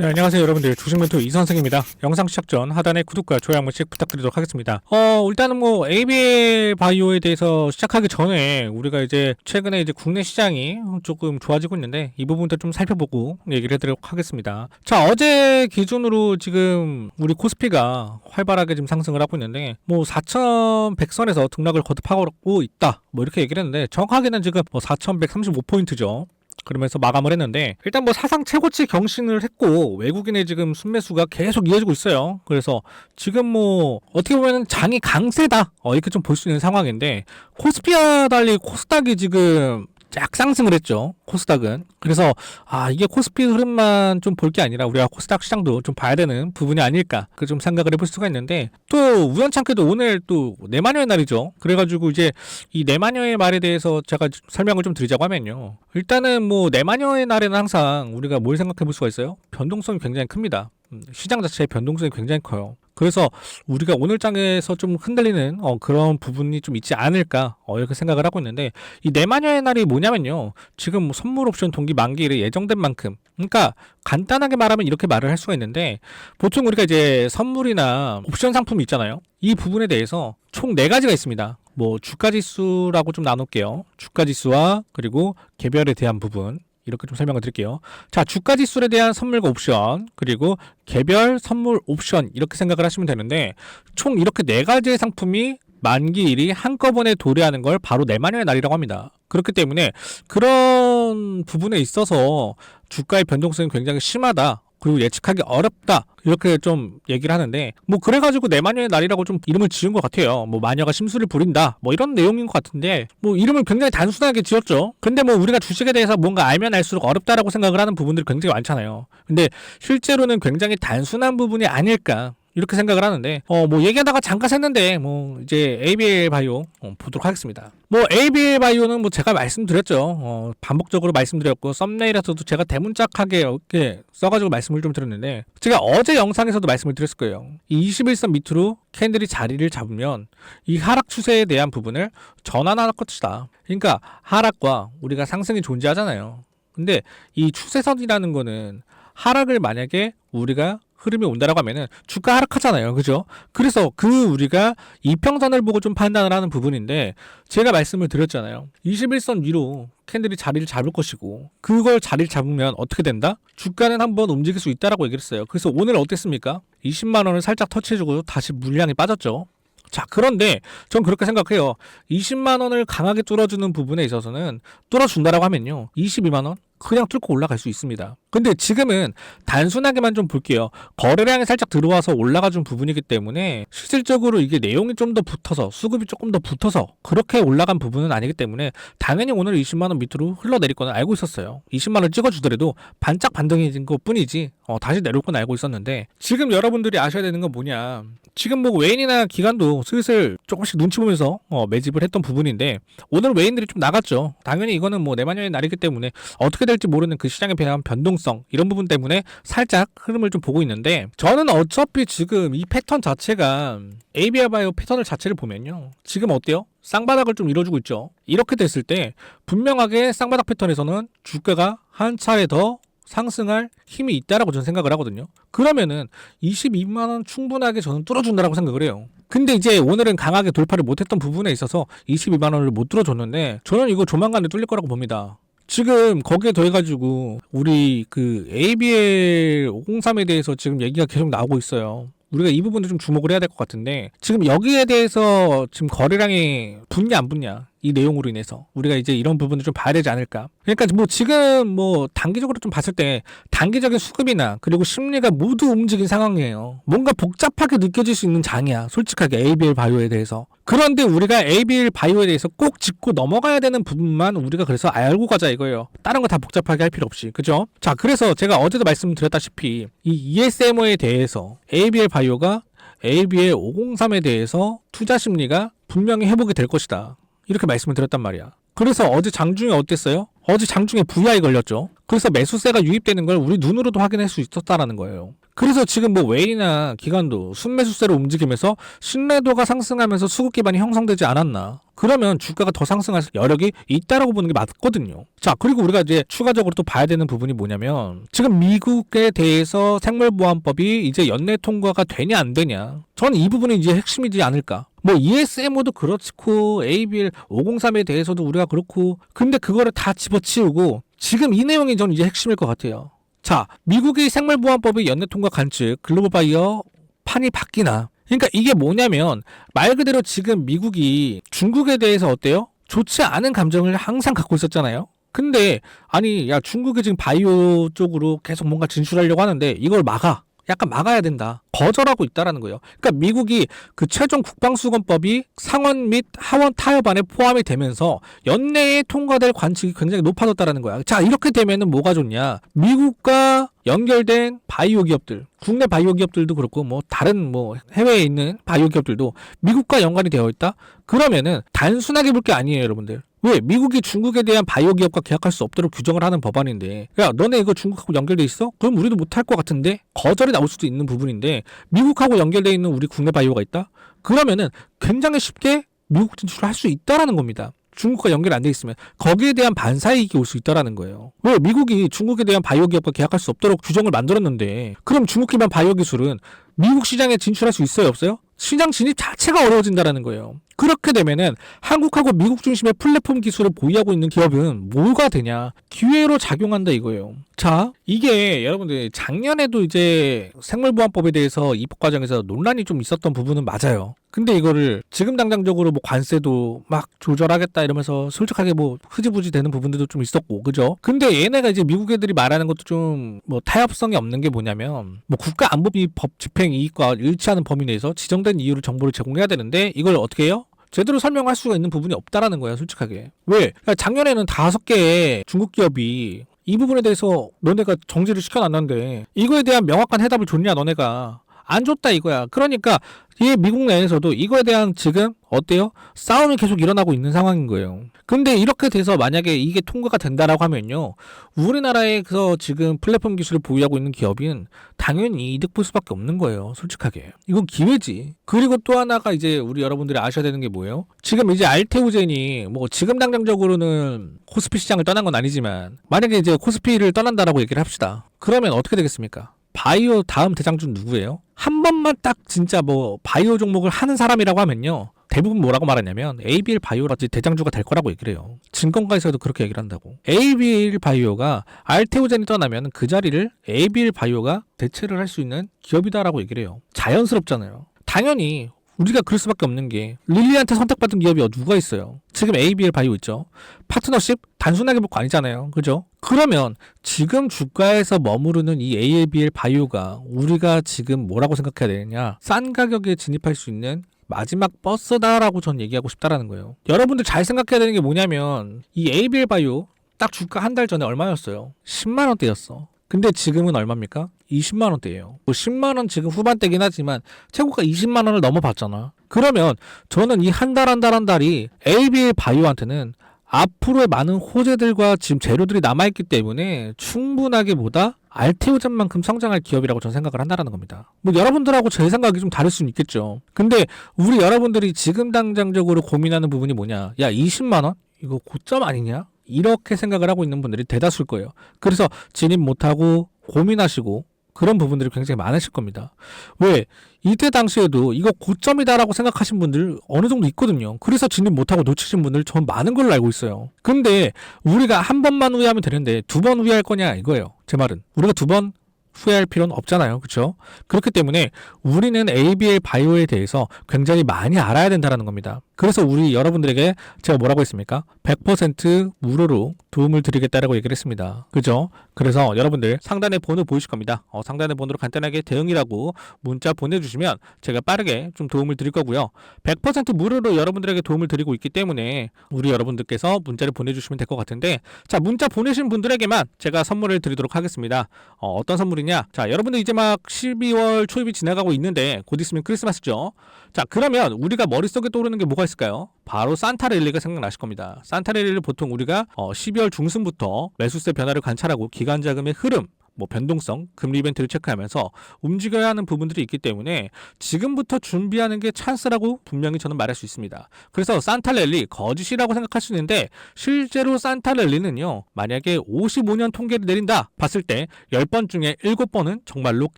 네, 안녕하세요 여러분들 주식멘토 이선생입니다. 영상 시작 전 하단에 구독과 좋아요 한 번씩 부탁드리도록 하겠습니다. 어 일단은 뭐 ABL 바이오에 대해서 시작하기 전에 우리가 이제 최근에 이제 국내 시장이 조금 좋아지고 있는데 이 부분도 좀 살펴보고 얘기를 해드리도록 하겠습니다. 자 어제 기준으로 지금 우리 코스피가 활발하게 지금 상승을 하고 있는데 뭐 4,100선에서 등락을 거듭하고 있다 뭐 이렇게 얘기를 했는데 정확하게는 지금 뭐 4,135포인트죠. 그러면서 마감을 했는데 일단 뭐 사상 최고치 경신을 했고 외국인의 지금 순매수가 계속 이어지고 있어요. 그래서 지금 뭐 어떻게 보면 장이 강세다 어, 이렇게 좀 볼 수 있는 상황인데 코스피와 달리 코스닥이 지금 쫙 상승을 했죠. 코스닥은. 그래서 아 이게 코스피 흐름만 좀 볼 게 아니라 우리가 코스닥 시장도 좀 봐야 되는 부분이 아닐까 그 좀 생각을 해볼 수가 있는데 또 우연찮게도 오늘 또 내마녀의 날이죠. 그래 가지고 이제 이 내마녀의 말에 대해서 제가 설명을 좀 드리자고 하면요. 일단은 뭐 내마녀의 날에는 항상 우리가 뭘 생각해 볼 수가 있어요? 변동성이 굉장히 큽니다. 음, 시장 자체의 변동성이 굉장히 커요. 그래서 우리가 오늘 장에서 좀 흔들리는 어, 그런 부분이 좀 있지 않을까 어, 이렇게 생각을 하고 있는데 이 내마녀의 날이 뭐냐면요. 지금 뭐 선물 옵션 동기 만기일에 예정된 만큼. 그러니까 간단하게 말하면 이렇게 말을 할 수가 있는데 보통 우리가 이제 선물이나 옵션 상품이 있잖아요. 이 부분에 대해서 총 네 가지가 있습니다. 뭐 주가 지수라고 좀 나눌게요. 주가 지수와 그리고 개별에 대한 부분 이렇게 좀 설명을 드릴게요. 자, 주가 지수에 대한 선물과 옵션, 그리고 개별 선물 옵션 이렇게 생각을 하시면 되는데 총 이렇게 네 가지의 상품이 만기일이 한꺼번에 도래하는 걸 바로 내마녀의 날이라고 합니다. 그렇기 때문에 그런 부분에 있어서 주가의 변동성이 굉장히 심하다. 그리고 예측하기 어렵다. 이렇게 좀 얘기를 하는데 뭐 그래가지고 내 마녀의 날이라고 좀 이름을 지은 것 같아요. 뭐 마녀가 심술을 부린다. 뭐 이런 내용인 것 같은데 뭐 이름을 굉장히 단순하게 지었죠. 근데 뭐 우리가 주식에 대해서 뭔가 알면 알수록 어렵다라고 생각을 하는 부분들이 굉장히 많잖아요. 근데 실제로는 굉장히 단순한 부분이 아닐까 이렇게 생각을 하는데 어 뭐 얘기하다가 잠깐 샜는데 뭐 이제 ABL 바이오 어, 보도록 하겠습니다. 뭐 ABL 바이오는 뭐 제가 말씀드렸죠. 어 반복적으로 말씀드렸고 썸네일에서도 제가 대문짝하게 이렇게 써가지고 말씀을 좀 드렸는데 제가 어제 영상에서도 말씀을 드렸을 거예요. 이 21선 밑으로 캔들이 자리를 잡으면 이 하락 추세에 대한 부분을 전환할 것이다. 그러니까 하락과 우리가 상승이 존재하잖아요. 근데 이 추세선이라는 거는 하락을 만약에 우리가 흐름이 온다라고 하면은 주가 하락하잖아요. 그죠? 그래서 그 우리가 이평선을 보고 좀 판단을 하는 부분인데 제가 말씀을 드렸잖아요. 21선 위로 캔들이 자리를 잡을 것이고 그걸 자리를 잡으면 어떻게 된다? 주가는 한번 움직일 수 있다라고 얘기를 했어요. 그래서 오늘 어땠습니까? 20만 원을 살짝 터치해주고 다시 물량이 빠졌죠. 자, 그런데 전 그렇게 생각해요. 20만 원을 강하게 뚫어주는 부분에 있어서는 뚫어준다라고 하면요. 22만 원? 그냥 뚫고 올라갈 수 있습니다. 근데 지금은 단순하게만 좀 볼게요. 거래량이 살짝 들어와서 올라가 준 부분이기 때문에 실질적으로 이게 내용이 좀 더 붙어서 수급이 조금 더 붙어서 그렇게 올라간 부분은 아니기 때문에 당연히 오늘 20만 원 밑으로 흘러내릴 거는 알고 있었어요. 20만 원 찍어주더라도 반짝 반등해진 것 뿐이지 어, 다시 내려올 건 알고 있었는데 지금 여러분들이 아셔야 되는 건 뭐냐 지금 뭐 외인이나 기관도 슬슬 조금씩 눈치 보면서 어, 매집을 했던 부분인데 오늘 외인들이 좀 나갔죠. 당연히 이거는 뭐 내마녀의 날이기 때문에 어떻게 될지 모르는 그 시장에 대한 변동성 이런 부분 때문에 살짝 흐름을 좀 보고 있는데 저는 어차피 지금 이 패턴 자체가 ABR 바이오 패턴을 자체를 보면요. 지금 어때요? 쌍바닥을 좀 이뤄주고 있죠. 이렇게 됐을 때 분명하게 쌍바닥 패턴에서는 주가가 한 차례 더 상승할 힘이 있다라고 저는 생각을 하거든요. 그러면은 22만 원 충분하게 저는 뚫어준다라고 생각을 해요. 근데 이제 오늘은 강하게 돌파를 못했던 부분에 있어서 22만 원을 못 뚫어줬는데 저는 이거 조만간에 뚫릴 거라고 봅니다. 지금 거기에 더해가지고 우리 그 ABL 503에 대해서 지금 얘기가 계속 나오고 있어요. 우리가 이 부분도 좀 주목을 해야 될 것 같은데 지금 여기에 대해서 지금 거래량이 붙냐 안 붙냐 이 내용으로 인해서 우리가 이제 이런 부분을 좀 봐야 되지 않을까. 그러니까 뭐 지금 뭐 단기적으로 좀 봤을 때 단기적인 수급이나 그리고 심리가 모두 움직인 상황이에요. 뭔가 복잡하게 느껴질 수 있는 장이야 솔직하게 ABL 바이오에 대해서. 그런데 우리가 ABL 바이오에 대해서 꼭 짚고 넘어가야 되는 부분만 우리가 그래서 알고 가자 이거예요. 다른 거 다 복잡하게 할 필요 없이. 그죠? 자 그래서 제가 어제도 말씀드렸다시피 이 ESMO에 대해서 ABL 바이오가 ABL 503에 대해서 투자 심리가 분명히 회복이 될 것이다. 이렇게 말씀을 드렸단 말이야. 그래서 어제 장중에 어땠어요? 어제 장중에 VI 걸렸죠. 그래서 매수세가 유입되는 걸 우리 눈으로도 확인할 수 있었다라는 거예요. 그래서 지금 뭐 웨이나 기관도 순매수세로 움직이면서 신뢰도가 상승하면서 수급 기반이 형성되지 않았나. 그러면 주가가 더 상승할 여력이 있다라고 보는 게 맞거든요. 자, 그리고 우리가 이제 추가적으로 또 봐야 되는 부분이 뭐냐면 지금 미국에 대해서 생물보안법이 이제 연내 통과가 되냐 안 되냐. 저는 이 부분이 이제 핵심이지 않을까. 뭐 ESMO도 그렇고 ABL 503에 대해서도 우리가 그렇고 근데 그거를 다 집어치우고 지금 이 내용이 저는 이제 핵심일 것 같아요. 자, 미국의 생물보안법의 연내 통과 관측 글로벌 바이어 판이 바뀌나. 그러니까 이게 뭐냐면 말 그대로 지금 미국이 중국에 대해서 어때요? 좋지 않은 감정을 항상 갖고 있었잖아요. 근데 아니 야 중국이 지금 바이오 쪽으로 계속 뭔가 진출하려고 하는데 이걸 막아. 약간 막아야 된다. 거절하고 있다라는 거예요. 그러니까 미국이 그 최종 국방수권법이 상원 및 하원 타협안에 포함이 되면서 연내에 통과될 관측이 굉장히 높아졌다라는 거야. 자 이렇게 되면은 뭐가 좋냐? 미국과 연결된 바이오 기업들, 국내 바이오 기업들도 그렇고 뭐 다른 뭐 해외에 있는 바이오 기업들도 미국과 연관이 되어 있다. 그러면은 단순하게 볼 게 아니에요, 여러분들. 왜 미국이 중국에 대한 바이오 기업과 계약할 수 없도록 규정을 하는 법안인데 야 너네 이거 중국하고 연결돼 있어? 그럼 우리도 못할 것 같은데 거절이 나올 수도 있는 부분인데 미국하고 연결돼 있는 우리 국내 바이오가 있다? 그러면은 굉장히 쉽게 미국 진출을 할 수 있다라는 겁니다. 중국과 연결 안 돼 있으면 거기에 대한 반사이익이 올 수 있다라는 거예요. 왜 미국이 중국에 대한 바이오 기업과 계약할 수 없도록 규정을 만들었는데 그럼 중국 기반 바이오 기술은 미국 시장에 진출할 수 있어요, 없어요? 시장 진입 자체가 어려워진다라는 거예요. 그렇게 되면은 한국하고 미국 중심의 플랫폼 기술을 보유하고 있는 기업은 뭐가 되냐? 기회로 작용한다 이거예요. 자, 이게 여러분들 작년에도 이제 생물보안법에 대해서 입법 과정에서 논란이 좀 있었던 부분은 맞아요. 근데 이거를 지금 당장적으로 뭐 관세도 막 조절하겠다 이러면서 솔직하게 뭐 흐지부지 되는 부분들도 좀 있었고, 그죠? 근데 얘네가 이제 미국 애들이 말하는 것도 좀 뭐 타협성이 없는 게 뭐냐면 뭐 국가 안보비 법 집행 이익과 일치하는 범위 내에서 지정된 이유를 정보를 제공해야 되는데 이걸 어떻게 해요? 제대로 설명할 수가 있는 부분이 없다라는 거야, 솔직하게. 왜? 그러니까 작년에는 다섯 개의 중국 기업이 이 부분에 대해서 너네가 정지를 시켜놨는데 이거에 대한 명확한 해답을 줬냐, 너네가. 안 줬다 이거야. 그러니까 이 미국 내에서도 이거에 대한 지금 어때요? 싸움이 계속 일어나고 있는 상황인 거예요. 근데 이렇게 돼서 만약에 이게 통과가 된다라고 하면요. 우리나라에서 지금 플랫폼 기술을 보유하고 있는 기업인 당연히 이득 볼 수밖에 없는 거예요. 솔직하게. 이건 기회지. 그리고 또 하나가 이제 우리 여러분들이 아셔야 되는 게 뭐예요? 지금 이제 알테오젠이 뭐 지금 당장적으로는 코스피 시장을 떠난 건 아니지만 만약에 이제 코스피를 떠난다라고 얘기를 합시다. 그러면 어떻게 되겠습니까? 바이오 다음 대장주는 누구예요? 한 번만 딱 진짜 뭐 바이오 종목을 하는 사람이라고 하면요. 대부분 뭐라고 말하냐면 ABL 바이오가 이제 대장주가 될 거라고 얘기를 해요. 증권가에서도 그렇게 얘기를 한다고. ABL 바이오가 알테오젠이 떠나면 그 자리를 ABL 바이오가 대체를 할 수 있는 기업이다라고 얘기를 해요. 자연스럽잖아요. 당연히 우리가 그럴 수밖에 없는 게 릴리한테 선택받은 기업이 누가 있어요? 지금 ABL 바이오 있죠. 파트너십 단순하게 볼거 아니잖아요. 그죠? 그러면 지금 주가에서 머무르는 이 ABL 바이오가 우리가 지금 뭐라고 생각해야 되느냐? 싼 가격에 진입할 수 있는 마지막 버스다라고 전 얘기하고 싶다라는 거예요. 여러분들 잘 생각해야 되는 게 뭐냐면 이 ABL 바이오 딱 주가 한 달 전에 얼마였어요? 10만 원대였어. 근데 지금은 얼마입니까? 20만 원대예요. 뭐 10만 원 지금 후반대긴 하지만 최고가 20만 원을 넘어봤잖아. 그러면 저는 이 한 달 한 달 한 달이 ABL 바이오한테는 앞으로의 많은 호재들과 지금 재료들이 남아있기 때문에 충분하게 보다 알테오젠만큼 성장할 기업이라고 저는 생각을 한다라는 겁니다. 뭐 여러분들하고 제 생각이 좀 다를 수는 있겠죠. 근데 우리 여러분들이 지금 당장적으로 고민하는 부분이 뭐냐? 야 20만 원? 이거 고점 아니냐? 이렇게 생각을 하고 있는 분들이 대다수일 거예요. 그래서 진입 못하고 고민하시고 그런 부분들이 굉장히 많으실 겁니다. 왜? 이때 당시에도 이거 고점이다라고 생각하신 분들 어느 정도 있거든요. 그래서 진입 못하고 놓치신 분들 전 많은 걸로 알고 있어요. 근데 우리가 한 번만 후회하면 되는데 두 번 후회할 거냐 이거예요. 제 말은. 우리가 두 번 후회할 필요는 없잖아요. 그렇죠? 그렇기 때문에 우리는 ABL 바이오에 대해서 굉장히 많이 알아야 된다는 겁니다. 그래서 우리 여러분들에게 제가 뭐라고 했습니까? 100% 무료로 도움을 드리겠다라고 얘기를 했습니다. 그죠? 그래서 여러분들 상단에 번호 보이실 겁니다. 어, 상단에 번호로 간단하게 대응이라고 문자 보내주시면 제가 빠르게 좀 도움을 드릴 거고요. 100% 무료로 여러분들에게 도움을 드리고 있기 때문에 우리 여러분들께서 문자를 보내주시면 될 것 같은데 자 문자 보내신 분들에게만 제가 선물을 드리도록 하겠습니다. 어, 어떤 선물이냐? 자 여러분들 이제 막 12월 초입이 지나가고 있는데 곧 있으면 크리스마스죠. 자 그러면 우리가 머릿속에 떠오르는 게 뭐가 있을까요? 바로 산타랠리가 생각나실 겁니다. 산타랠리를 보통 우리가 어, 12월 중순부터 매수세 변화를 관찰하고 기간 자금의 흐름 뭐 변동성, 금리 이벤트를 체크하면서 움직여야 하는 부분들이 있기 때문에 지금부터 준비하는 게 찬스라고 분명히 저는 말할 수 있습니다. 그래서 산타랠리 거짓이라고 생각할 수 있는데 실제로 산타랠리는요. 만약에 55년 통계를 내린다 봤을 때 10번 중에 7번은 정말로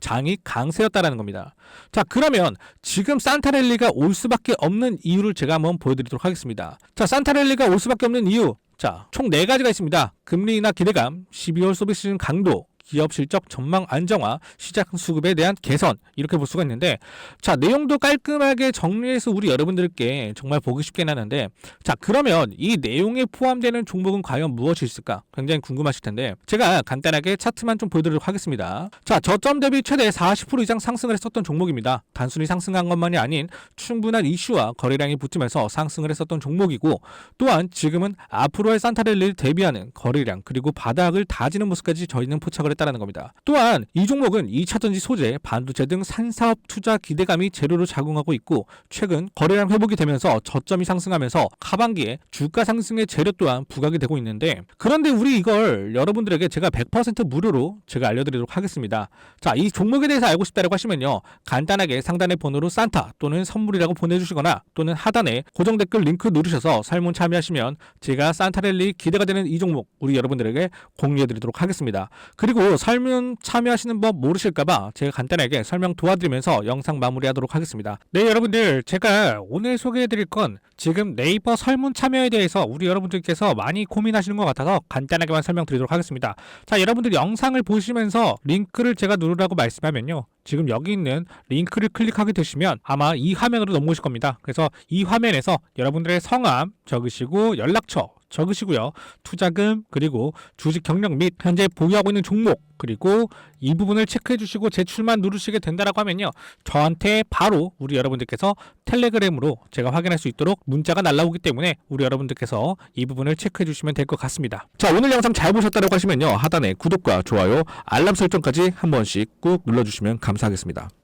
장이 강세였다라는 겁니다. 자, 그러면 지금 산타랠리가 올 수밖에 없는 이유를 제가 한번 보여드리도록 하겠습니다. 자, 산타랠리가 올 수밖에 없는 이유. 자, 총 4가지가 있습니다. 금리 인하 기대감, 12월 소비 시즌 강도, 기업 실적 전망 안정화, 시장 수급에 대한 개선 이렇게 볼 수가 있는데 자 내용도 깔끔하게 정리해서 우리 여러분들께 정말 보기 쉽게 나는데 자 그러면 이 내용에 포함되는 종목은 과연 무엇이 있을까? 굉장히 궁금하실 텐데 제가 간단하게 차트만 좀 보여드리도록 하겠습니다. 자 저점 대비 최대 40% 이상 상승을 했었던 종목입니다. 단순히 상승한 것만이 아닌 충분한 이슈와 거래량이 붙으면서 상승을 했었던 종목이고 또한 지금은 앞으로의 산타랠리를 대비하는 거래량 그리고 바닥을 다지는 모습까지 저희는 포착을 했 다는 겁니다. 또한 이 종목은 2차 전지 소재, 반도체 등 산사업 투자 기대감이 재료로 작용하고 있고 최근 거래량 회복이 되면서 저점이 상승하면서 하반기에 주가 상승의 재료 또한 부각이 되고 있는데 그런데 우리 이걸 여러분들에게 제가 100% 무료로 제가 알려드리도록 하겠습니다. 자, 이 종목에 대해서 알고 싶다고 하시면요. 간단하게 상단의 번호로 산타 또는 선물이라고 보내주시거나 또는 하단에 고정 댓글 링크 누르셔서 설문 참여하시면 제가 산타랠리 기대가 되는 이 종목 우리 여러분들에게 공유해드리도록 하겠습니다. 그리고 설문 참여하시는 법 모르실까봐 제가 간단하게 설명 도와드리면서 영상 마무리하도록 하겠습니다. 네, 여러분들 제가 오늘 소개해드릴 건 지금 네이버 설문 참여에 대해서 우리 여러분들께서 많이 고민하시는 것 같아서 간단하게만 설명드리도록 하겠습니다. 자, 여러분들 영상을 보시면서 링크를 제가 누르라고 말씀하면요. 지금 여기 있는 링크를 클릭하게 되시면 아마 이 화면으로 넘어오실 겁니다. 그래서 이 화면에서 여러분들의 성함 적으시고 연락처 적으시고요. 투자금 그리고 주식 경력 및 현재 보유하고 있는 종목 그리고 이 부분을 체크해 주시고 제출만 누르시게 된다라고 하면요. 저한테 바로 우리 여러분들께서 텔레그램으로 제가 확인할 수 있도록 문자가 날라오기 때문에 우리 여러분들께서 이 부분을 체크해 주시면 될 것 같습니다. 자, 오늘 영상 잘 보셨다고 하시면요. 하단에 구독과 좋아요, 알람 설정까지 한 번씩 꾹 눌러 주시면 감사하겠습니다.